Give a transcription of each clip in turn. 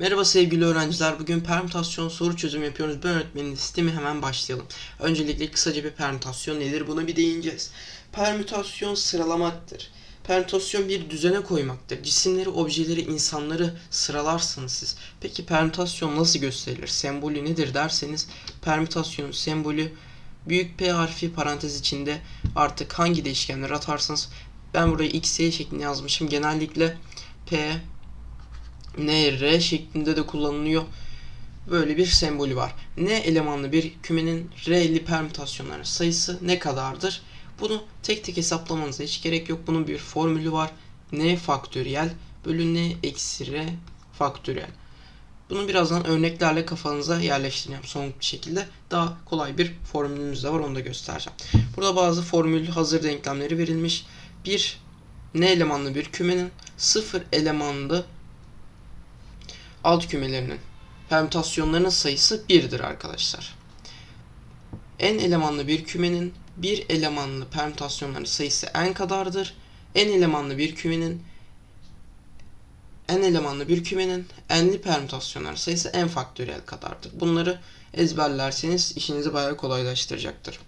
Merhaba sevgili öğrenciler. Bugün permütasyon soru çözüm yapıyoruz. Ben öğretmenin sistemi hemen başlayalım. Öncelikle kısaca bir permütasyon nedir? Buna bir değineceğiz. Permütasyon sıralamaktır. Permütasyon bir düzene koymaktır. Cisimleri, objeleri, insanları sıralarsınız siz. Peki permütasyon nasıl gösterilir? Sembolü nedir derseniz permütasyon sembolü büyük P harfi parantez içinde artık hangi değişkenleri atarsanız ben burayı x, y şeklinde yazmışım. Genellikle P, N, R şeklinde de kullanılıyor. Böyle bir sembolü var. N elemanlı bir kümenin R'li permütasyonların sayısı ne kadardır? Bunu tek tek hesaplamanıza hiç gerek yok. Bunun bir formülü var. N faktöriyel bölü N eksi R faktöriyel. Bunu birazdan örneklerle kafanıza yerleştireceğim somut bir şekilde. Daha kolay bir formülümüz de var onu da göstereceğim. Burada bazı formül hazır denklemleri verilmiş. Bir N elemanlı bir kümenin sıfır elemanlı alt kümelerinin permütasyonlarının sayısı 1'dir arkadaşlar. N elemanlı bir kümenin bir elemanlı permütasyonların sayısı n kadardır. N elemanlı bir kümenin n elemanlı bir kümenin n'li permütasyonlar sayısı n faktöriyel kadardır. Bunları ezberlerseniz işinizi bayağı kolaylaştıracaktır.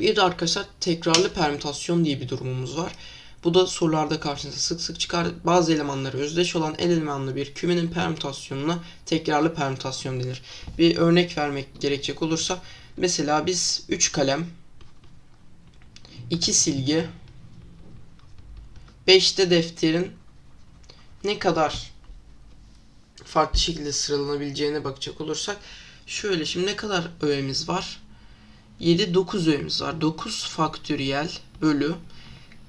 Bir de arkadaşlar tekrarlı permütasyon diye bir durumumuz var. Bu da sorularda karşınıza sık sık çıkar. Bazı elemanları özdeş olan el elemanlı bir kümenin permütasyonuna tekrarlı permütasyon denir. Bir örnek vermek gerekecek olursa mesela biz 3 kalem 2 silgi 5'te defterin ne kadar farklı şekilde sıralanabileceğine bakacak olursak şöyle şimdi ne kadar öğemiz var? 7 9 öğemiz var. 9 faktöriyel bölü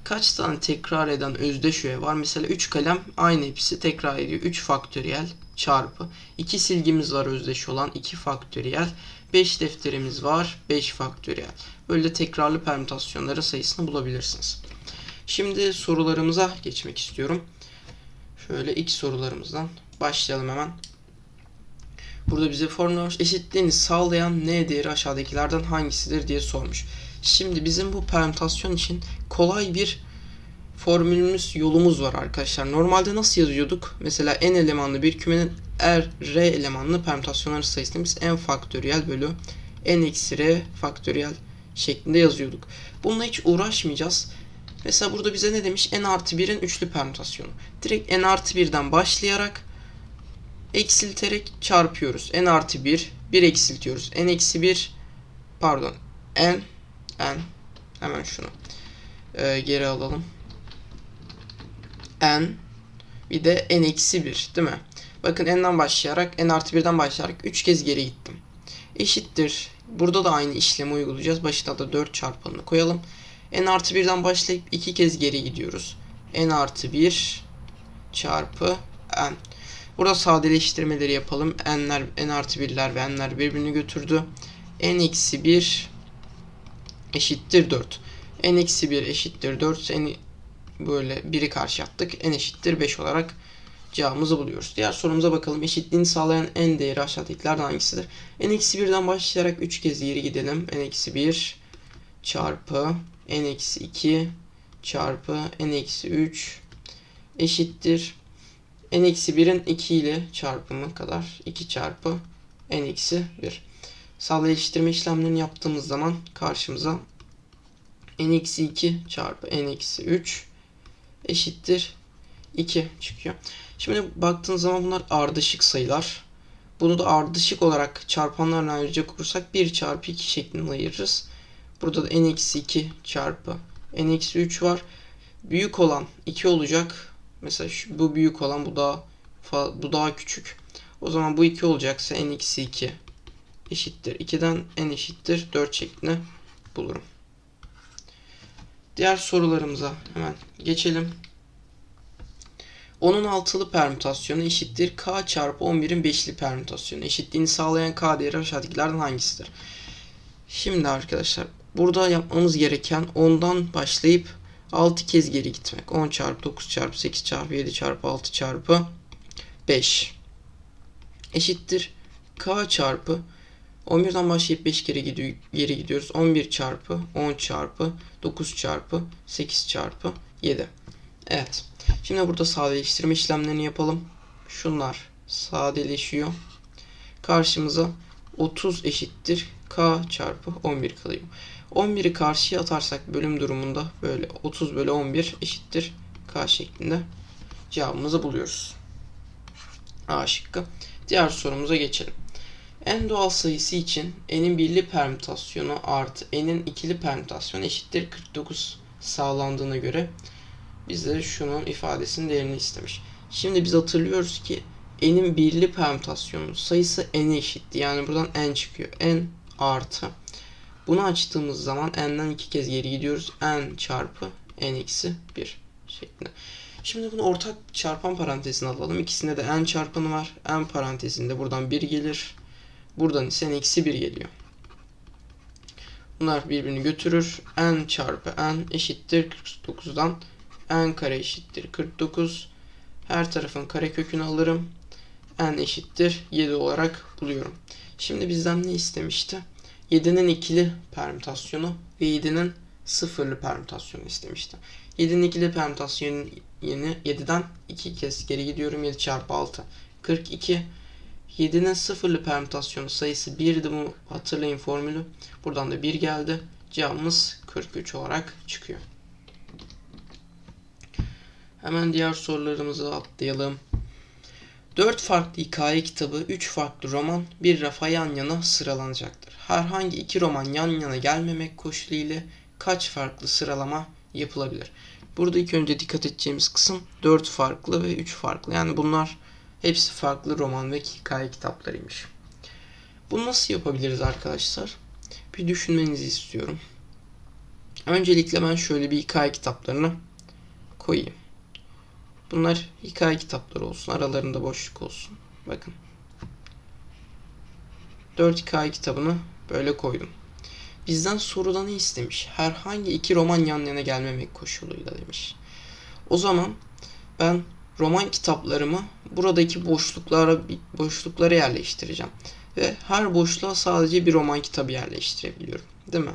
kaç tane tekrar eden özdeş öğe var? Mesela 3 kalem aynı hepsi tekrar ediyor. 3 faktöriyel çarpı 2 silgimiz var özdeş olan 2 faktöriyel 5 defterimiz var 5 faktöriyel. Böyle tekrarlı permütasyonların sayısını bulabilirsiniz. Şimdi sorularımıza geçmek istiyorum. Şöyle ilk sorularımızdan başlayalım hemen. Burada bize formül eşitliğini sağlayan n değeri aşağıdakilerden hangisidir diye sormuş. Şimdi bizim bu permütasyon için kolay bir formülümüz, yolumuz var arkadaşlar. Normalde nasıl yazıyorduk? Mesela n elemanlı bir kümenin r, r elemanlı permütasyonları sayısını biz n faktöriyel bölü n eksi r faktöriyel şeklinde yazıyorduk. Bununla hiç uğraşmayacağız. Mesela burada bize ne demiş? n artı 1'in üçlü permütasyonu. Direkt n artı 1'den başlayarak eksilterek çarpıyoruz. n artı 1, 1 eksiltiyoruz. n eksi 1, pardon, n, n, hemen şunu e, geri alalım. n, bir de n eksi 1 değil mi? Bakın n'den başlayarak, n artı 1'den başlayarak 3 kez geri gittim. Eşittir. Burada da aynı işlemi uygulayacağız. Başına da 4 çarpanını koyalım. n artı 1'den başlayıp 2 kez geri gidiyoruz. n artı 1 çarpı n. Burada sadeleştirmeleri yapalım. n'ler, n artı 1'ler ve n'ler birbirini götürdü. n eksi 1 eşittir 4. n eksi 1 eşittir 4. N böyle 1'i karşı attık. n eşittir 5 olarak cevabımızı buluyoruz. Diğer sorumuza bakalım. Eşitliğini sağlayan n değeri aşağıdakilerden hangisidir? n eksi 1'den başlayarak 3 kez geri gidelim. n eksi 1 çarpı n eksi 2 çarpı n eksi 3 eşittir n eksi 1'in 2 ile çarpımı kadar 2 çarpı n eksi 1. Sadeleştirme işlemlerini yaptığımız zaman karşımıza n eksi 2 çarpı n eksi 3 eşittir 2 çıkıyor. Şimdi baktığınız zaman bunlar ardışık sayılar. Bunu da ardışık olarak çarpanlarla ayıracak olursak 1 çarpı 2 şeklinde ayırırız. Burada da n eksi 2 çarpı n eksi 3 var. Büyük olan 2 olacak. Mesela şu, bu büyük olan bu daha bu daha küçük. O zaman bu 2 olacaksa n eksi 2 eşittir. 2'den n eşittir 4 şeklinde bulurum. Diğer sorularımıza hemen geçelim. Onun altılı permütasyonu eşittir k çarpı 11'in beşli permütasyonu. Eşitliğini sağlayan k değeri aşağıdakilerden hangisidir? Şimdi arkadaşlar burada yapmamız gereken 10'dan başlayıp 6 kez geri gitmek. 10 çarpı 9 çarpı 8 çarpı 7 çarpı 6 çarpı 5 eşittir k çarpı 11'den başlayıp 5 kere geri gidiyoruz. 11 çarpı 10 çarpı 9 çarpı 8 çarpı 7. Evet. Şimdi burada sadeleştirme işlemlerini yapalım. Şunlar sadeleşiyor. Karşımıza 30 eşittir k çarpı 11 kalıyor. 11'i karşıya atarsak bölüm durumunda böyle 30 bölü 11 eşittir k şeklinde cevabımızı buluyoruz. A şıkkı. Diğer sorumuza geçelim. En doğal sayısı için n'in birli permütasyonu artı n'in ikili permütasyonu eşittir 49 sağlandığına göre bize şunun ifadesinin değerini istemiş. Şimdi biz hatırlıyoruz ki n'in birli permütasyonu sayısı n'e eşitti. Yani buradan n çıkıyor. n artı. Bunu açtığımız zaman n'den iki kez geri gidiyoruz. n çarpı n eksi 1 şeklinde. Şimdi bunu ortak çarpan parantezine alalım. İkisinde de n çarpanı var. n parantezinde buradan 1 gelir. Buradan ise eksi 1 geliyor. Bunlar birbirini götürür. n çarpı n eşittir 49'dan n kare eşittir 49. Her tarafın kare kökünü alırım. n eşittir 7 olarak buluyorum. Şimdi bizden ne istemişti? 7'nin ikili permütasyonu ve 7'nin sıfırlı permütasyonu istemişti. 7'nin ikili permütasyonu yeni 7'den 2 kez geri gidiyorum. 7 çarpı 6. 42. 7'nin sıfırlı permütasyonu sayısı 1'di bu hatırlayın formülü. Buradan da 1 geldi. Cevabımız 43 olarak çıkıyor. Hemen diğer sorularımızı atlayalım. 4 farklı hikaye kitabı, 3 farklı roman, bir rafa yan yana sıralanacaktır. Herhangi iki roman yan yana gelmemek koşulu ile kaç farklı sıralama yapılabilir? Burada ilk önce dikkat edeceğimiz kısım 4 farklı ve 3 farklı. Yani bunlar hepsi farklı roman ve hikaye kitaplarıymış. Bunu nasıl yapabiliriz arkadaşlar? Bir düşünmenizi istiyorum. Öncelikle ben şöyle bir hikaye kitaplarını koyayım. Bunlar hikaye kitapları olsun. Aralarında boşluk olsun. Bakın. 4 hikaye kitabını böyle koydum. Bizden soruda ne istemiş? Herhangi iki roman yan yana gelmemek koşuluyla demiş. O zaman ben roman kitaplarımı buradaki boşluklara boşluklara yerleştireceğim. Ve her boşluğa sadece bir roman kitabı yerleştirebiliyorum. Değil mi?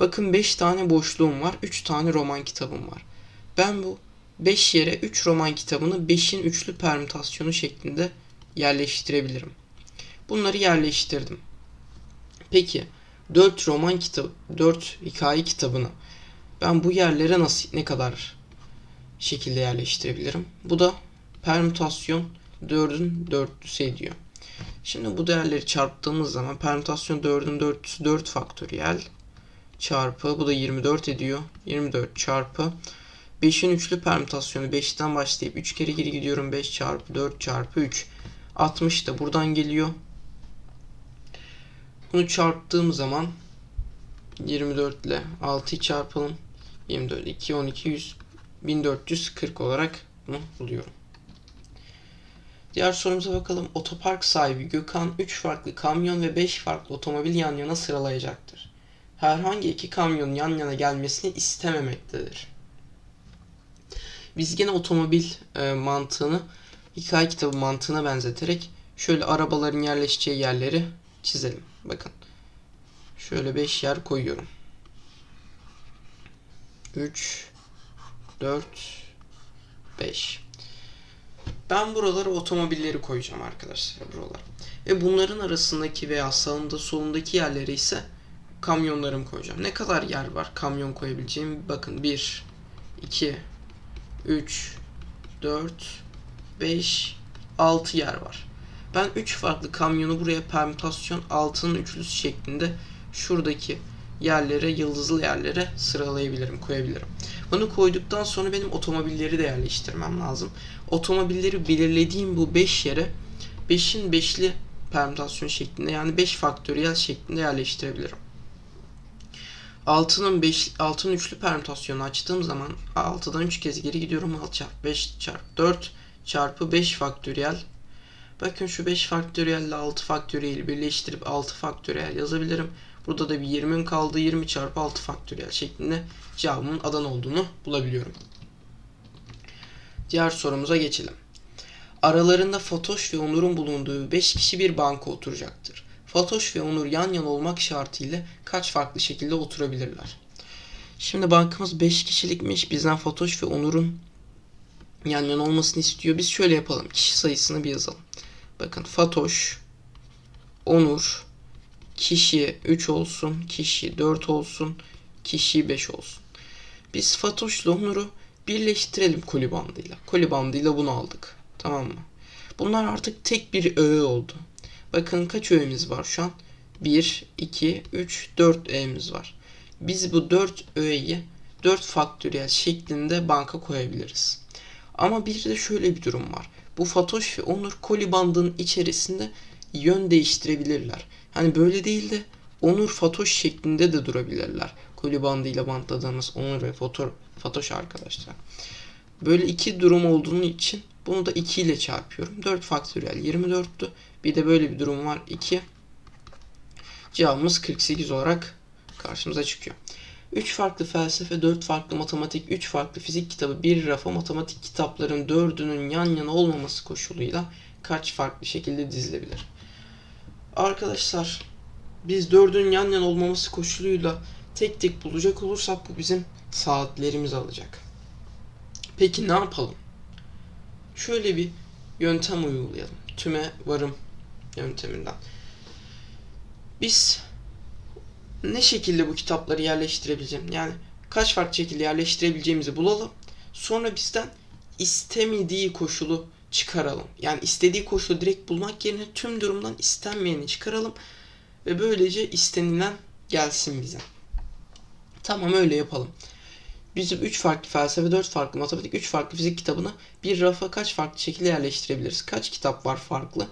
Bakın 5 tane boşluğum var. 3 tane roman kitabım var. Ben bu 5 yere 3 roman kitabını 5'in üçlü permütasyonu şeklinde yerleştirebilirim. Bunları yerleştirdim. Peki 4 roman kitabı, 4 hikaye kitabını ben bu yerlere nasıl ne kadar şekilde yerleştirebilirim? Bu da permütasyon 4'ün dörtlüsü ediyor. Şimdi bu değerleri çarptığımız zaman permütasyon 4'ün dörtlüsü 4 faktöriyel çarpı bu da 24 ediyor. 24 çarpı 5'in üçlü permütasyonu 5'ten başlayıp 3 kere geri gidiyorum. 5 çarpı 4 çarpı 3. 60 da buradan geliyor. Bunu çarptığım zaman 24 ile 6'yı çarpalım. 24, 2, 12, 100, 1440 olarak bunu buluyorum. Diğer sorumuza bakalım. Otopark sahibi Gökhan 3 farklı kamyon ve 5 farklı otomobil yan yana sıralayacaktır. Herhangi iki kamyonun yan yana gelmesini istememektedir. Biz gene otomobil e, mantığını hikaye kitabı mantığına benzeterek şöyle arabaların yerleşeceği yerleri çizelim. Bakın. Şöyle 5 yer koyuyorum. 3 4 5 Ben buralara otomobilleri koyacağım arkadaşlar buralar. Ve bunların arasındaki veya sağında solundaki yerlere ise kamyonlarımı koyacağım. Ne kadar yer var kamyon koyabileceğim? Bakın 1 2 3 4 5 6 yer var. Ben 3 farklı kamyonu buraya permütasyon altının üçlüsü şeklinde şuradaki yerlere, yıldızlı yerlere sıralayabilirim, koyabilirim. Bunu koyduktan sonra benim otomobilleri de yerleştirmem lazım. Otomobilleri belirlediğim bu 5 yere 5'in 5'li permütasyon şeklinde yani 5 faktöriyel şeklinde yerleştirebilirim. 6'nın 5 6'nın üçlü permütasyonu açtığım zaman 6'dan 3 kez geri gidiyorum. 6 çarpı 5 çarpı 4 çarpı 5 faktöriyel. Bakın şu 5 faktöriyel ile 6 faktöriyel birleştirip 6 faktöriyel yazabilirim. Burada da bir 20'in kaldığı 20 çarpı 6 faktöriyel şeklinde cevabımın Adana olduğunu bulabiliyorum. Diğer sorumuza geçelim. Aralarında Fatoş ve Onur'un bulunduğu 5 kişi bir banka oturacaktır. Fatoş ve Onur yan yana olmak şartıyla kaç farklı şekilde oturabilirler? Şimdi bankamız 5 kişilikmiş. Bizden Fatoş ve Onur'un yan yana olmasını istiyor. Biz şöyle yapalım. Kişi sayısını bir yazalım. Bakın Fatoş, Onur, kişi 3 olsun, kişi 4 olsun, kişi 5 olsun. Biz Fatoş'la Onur'u birleştirelim koli bandıyla. Koli bandıyla bunu aldık. Tamam mı? Bunlar artık tek bir öğe oldu. Bakın kaç öğemiz var şu an? 1, 2, 3, 4 öğemiz var. Biz bu 4 öğeyi 4 faktöriyel şeklinde banka koyabiliriz. Ama bir de şöyle bir durum var. Bu Fatoş ve Onur koli bandının içerisinde yön değiştirebilirler. Hani böyle değil de Onur Fatoş şeklinde de durabilirler. Koli bandıyla bantladığımız Onur ve Foto, Fatoş arkadaşlar. Böyle iki durum olduğunu için bunu da 2 ile çarpıyorum. 4 faktöriyel 24'tü. Bir de böyle bir durum var. 2. Cevabımız 48 olarak karşımıza çıkıyor. 3 farklı felsefe, 4 farklı matematik, 3 farklı fizik kitabı, bir rafa matematik kitapların dördünün yan yana olmaması koşuluyla kaç farklı şekilde dizilebilir? Arkadaşlar biz dördünün yan yana olmaması koşuluyla tek tek bulacak olursak bu bizim saatlerimiz alacak. Peki ne yapalım? Şöyle bir yöntem uygulayalım. Tüme varım yönteminden. Biz ne şekilde bu kitapları yerleştirebileceğim? Yani kaç farklı şekilde yerleştirebileceğimizi bulalım. Sonra bizden istemediği koşulu çıkaralım. Yani istediği koşulu direkt bulmak yerine tüm durumdan istenmeyeni çıkaralım ve böylece istenilen gelsin bize. Tamam öyle yapalım. Bizim 3 farklı felsefe, 4 farklı matematik, 3 farklı fizik kitabını bir rafa kaç farklı şekilde yerleştirebiliriz? Kaç kitap var farklı?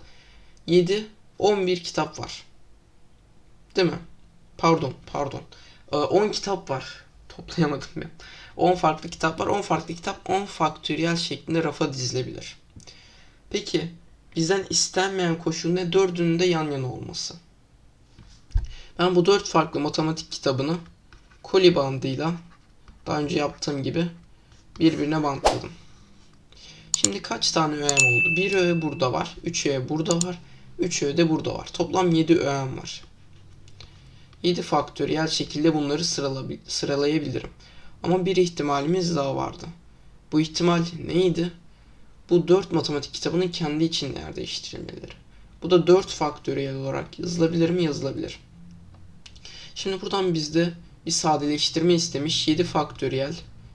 7, 11 kitap var. Değil mi? Pardon, pardon. Ee, 10 kitap var. Toplayamadım ben. 10 farklı kitap var. 10 farklı kitap 10 faktöriyel şeklinde rafa dizilebilir. Peki bizden istenmeyen koşul ne? Dördünün de yan yana olması. Ben bu dört farklı matematik kitabını koli bandıyla daha önce yaptığım gibi birbirine bantladım. Şimdi kaç tane öğem oldu? Bir öğe burada var. Üç öğe burada var. Üç öğe de burada var. Toplam 7 öğem var. 7 faktöriyel şekilde bunları sıralayabilirim. Ama bir ihtimalimiz daha vardı. Bu ihtimal neydi? Bu 4 matematik kitabının kendi içinde yer değiştirilmeleri. Bu da 4 faktöriyel olarak yazılabilir mi? Yazılabilir. Şimdi buradan bizde bir sadeleştirme istemiş. 7 faktöriyel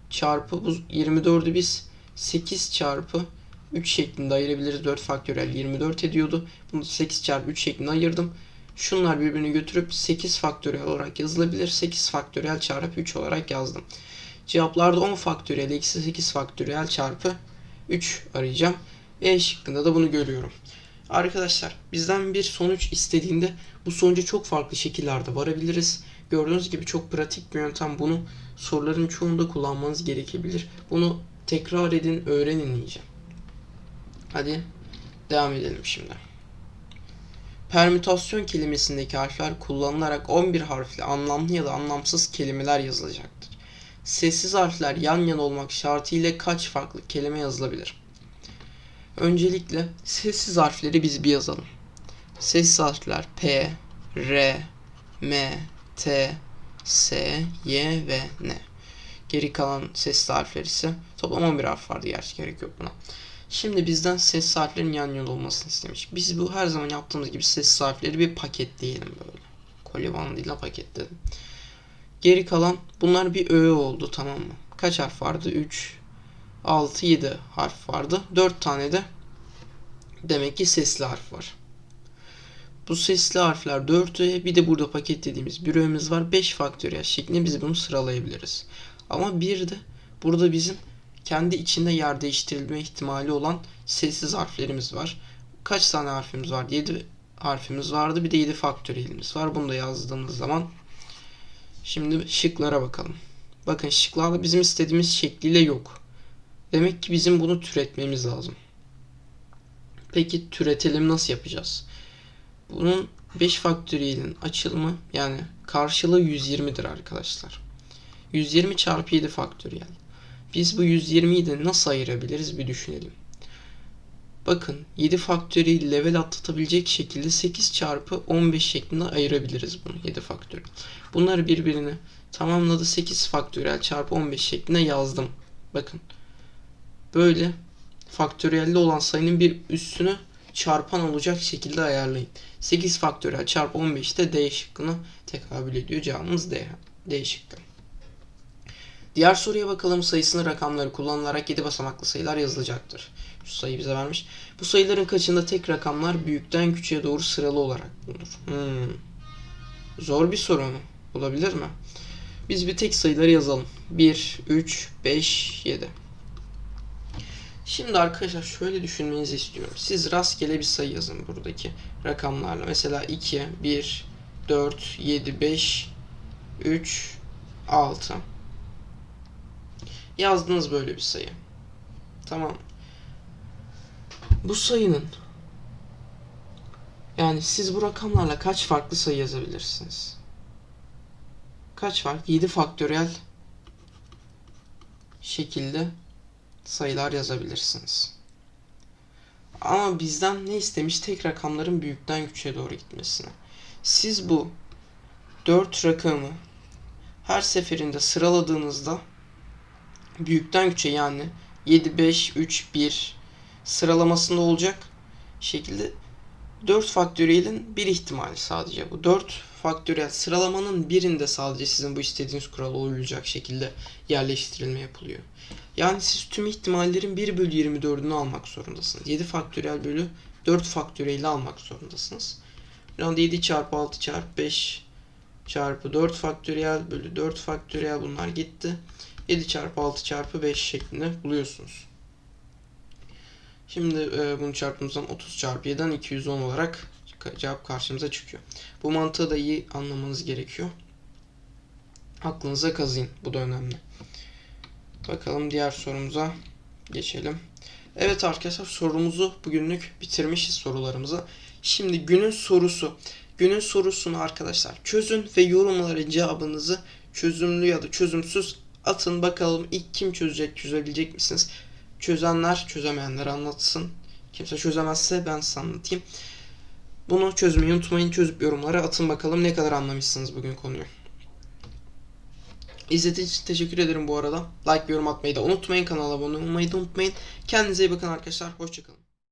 çarpı bu 24'ü biz 8 çarpı 3 şeklinde ayırabiliriz. 4 faktöriyel 24 ediyordu. Bunu 8 çarpı 3 şeklinde ayırdım. Şunlar birbirini götürüp 8 faktöriyel olarak yazılabilir. 8 faktöriyel çarpı 3 olarak yazdım. Cevaplarda 10 faktöriyel eksi 8 faktöriyel çarpı 3 arayacağım. E şıkkında da bunu görüyorum. Arkadaşlar bizden bir sonuç istediğinde bu sonuca çok farklı şekillerde varabiliriz. Gördüğünüz gibi çok pratik bir yöntem. Bunu soruların çoğunda kullanmanız gerekebilir. Bunu tekrar edin, öğrenin diyeceğim. Hadi devam edelim şimdi. Permütasyon kelimesindeki harfler kullanılarak 11 harfli anlamlı ya da anlamsız kelimeler yazılacaktır. Sessiz harfler yan yana olmak şartıyla kaç farklı kelime yazılabilir? Öncelikle sessiz harfleri biz bir yazalım. Sessiz harfler P, R, M, T, S, Y ve N. Geri kalan sessiz harfler ise toplam 11 harf vardı gerçi gerek yok buna. Şimdi bizden ses harflerin yan yana olmasını istemiş. Biz bu her zaman yaptığımız gibi ses harfleri bir paketleyelim böyle. Kolye bandıyla paketledim. Geri kalan bunlar bir öğe oldu tamam mı? Kaç harf vardı? 3, 6, 7 harf vardı. 4 tane de demek ki sesli harf var. Bu sesli harfler 4 öğe bir de burada paketlediğimiz bir öğemiz var. 5 faktöriyel şeklinde biz bunu sıralayabiliriz. Ama bir de burada bizim kendi içinde yer değiştirilme ihtimali olan sessiz harflerimiz var. Kaç tane harfimiz var? 7 harfimiz vardı. Bir de 7 faktöriyelimiz var. Bunu da yazdığımız zaman şimdi şıklara bakalım. Bakın şıklarda bizim istediğimiz şekliyle yok. Demek ki bizim bunu türetmemiz lazım. Peki türetelim nasıl yapacağız? Bunun 5 faktöriyelin açılımı yani karşılığı 120'dir arkadaşlar. 120 çarpı 7 faktöriyel. Biz bu 120'yi de nasıl ayırabiliriz bir düşünelim. Bakın 7 faktöriyel level atlatabilecek şekilde 8 çarpı 15 şeklinde ayırabiliriz bunu 7 faktöriyel. Bunları birbirine tamamladı 8 faktöriyel çarpı 15 şeklinde yazdım. Bakın böyle faktöriyelde olan sayının bir üstünü çarpan olacak şekilde ayarlayın. 8 faktöriyel çarpı 15 de D şıkkına tekabül ediyor. Cevabımız D. D şıkkı. Diğer soruya bakalım. Sayısını rakamları kullanılarak 7 basamaklı sayılar yazılacaktır. Sayı bize vermiş. Bu sayıların kaçında tek rakamlar büyükten küçüğe doğru sıralı olarak bulunur? Hmm. Zor bir soru mu? Olabilir mi? Biz bir tek sayıları yazalım. 1, 3, 5, 7. Şimdi arkadaşlar şöyle düşünmenizi istiyorum. Siz rastgele bir sayı yazın buradaki rakamlarla. Mesela 2, 1, 4, 7, 5, 3, 6. Yazdınız böyle bir sayı. Tamam. Bu sayının yani siz bu rakamlarla kaç farklı sayı yazabilirsiniz? Kaç farklı? 7 faktöriyel şekilde sayılar yazabilirsiniz. Ama bizden ne istemiş? Tek rakamların büyükten küçüğe doğru gitmesini. Siz bu 4 rakamı her seferinde sıraladığınızda büyükten küçüğe yani 7, 5, 3, 1 sıralamasında olacak şekilde 4 faktöriyelin bir ihtimali sadece bu. 4 faktöriyel sıralamanın birinde sadece sizin bu istediğiniz kurala uyulacak şekilde yerleştirilme yapılıyor. Yani siz tüm ihtimallerin 1 bölü 24'ünü almak zorundasınız. 7 faktöriyel bölü 4 faktöriyeli almak zorundasınız. Yani 7 çarpı 6 çarpı 5 çarpı 4 faktöriyel bölü 4 faktöriyel bunlar gitti. 7 çarpı 6 çarpı 5 şeklinde buluyorsunuz. Şimdi e, bunu çarptığımızdan 30 çarpı 7'den 210 olarak cevap karşımıza çıkıyor. Bu mantığı da iyi anlamanız gerekiyor. Aklınıza kazıyın. Bu da önemli. Bakalım diğer sorumuza geçelim. Evet arkadaşlar sorumuzu bugünlük bitirmişiz sorularımızı. Şimdi günün sorusu. Günün sorusunu arkadaşlar çözün ve yorumlara cevabınızı çözümlü ya da çözümsüz atın bakalım ilk kim çözecek çözebilecek misiniz? Çözenler çözemeyenler anlatsın. Kimse çözemezse ben size anlatayım. Bunu çözmeyi unutmayın. Çözüp yorumlara atın bakalım ne kadar anlamışsınız bugün konuyu. İzlediğiniz için teşekkür ederim bu arada. Like ve yorum atmayı da unutmayın. Kanala abone olmayı da unutmayın. Kendinize iyi bakın arkadaşlar. Hoşçakalın.